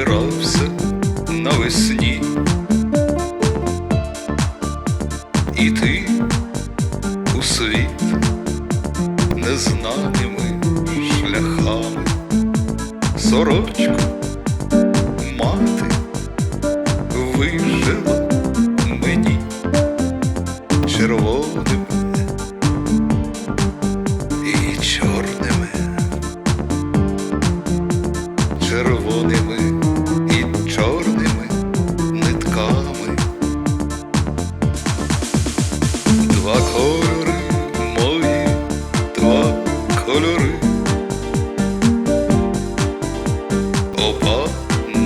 збирався навесні. Іти у світ незнаними шляхами, сорочку мати вижила мені і чорними, червоними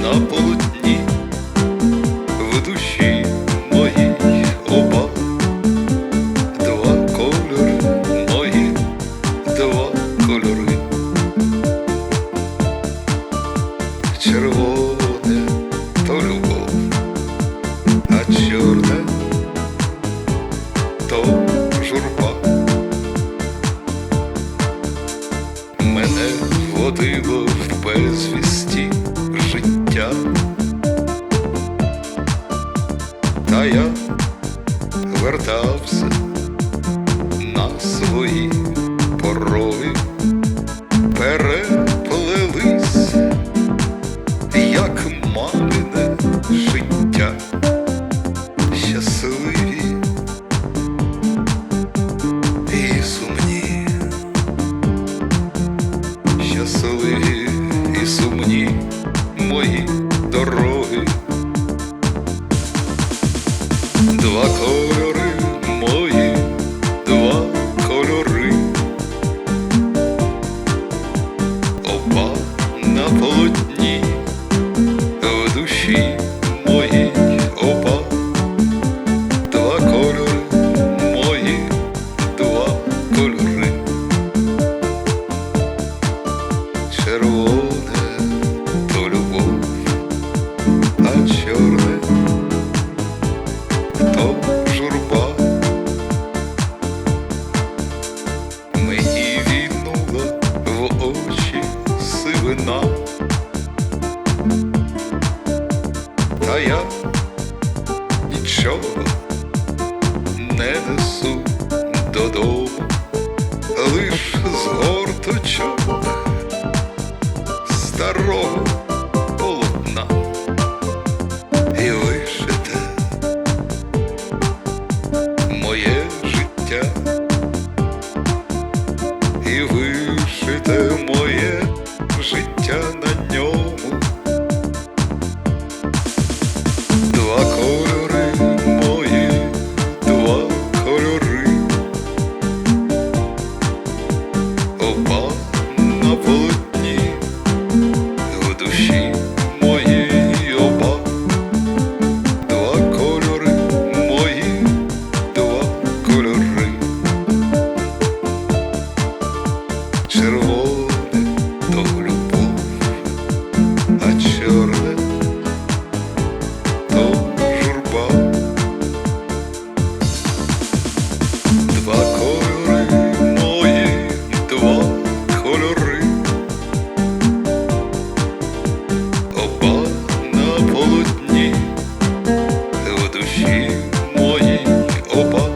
на полотні, в душі моїй оба, два кольори мої, два кольори. Червоне то любов, а чорне то журба. Мене водило в безвісті та я вертався на свої вина. Та я нічого не несу додому, лиш з горточок старого. голова на в душі моїй оба, два кольори мої, два кольори. Червоний Europa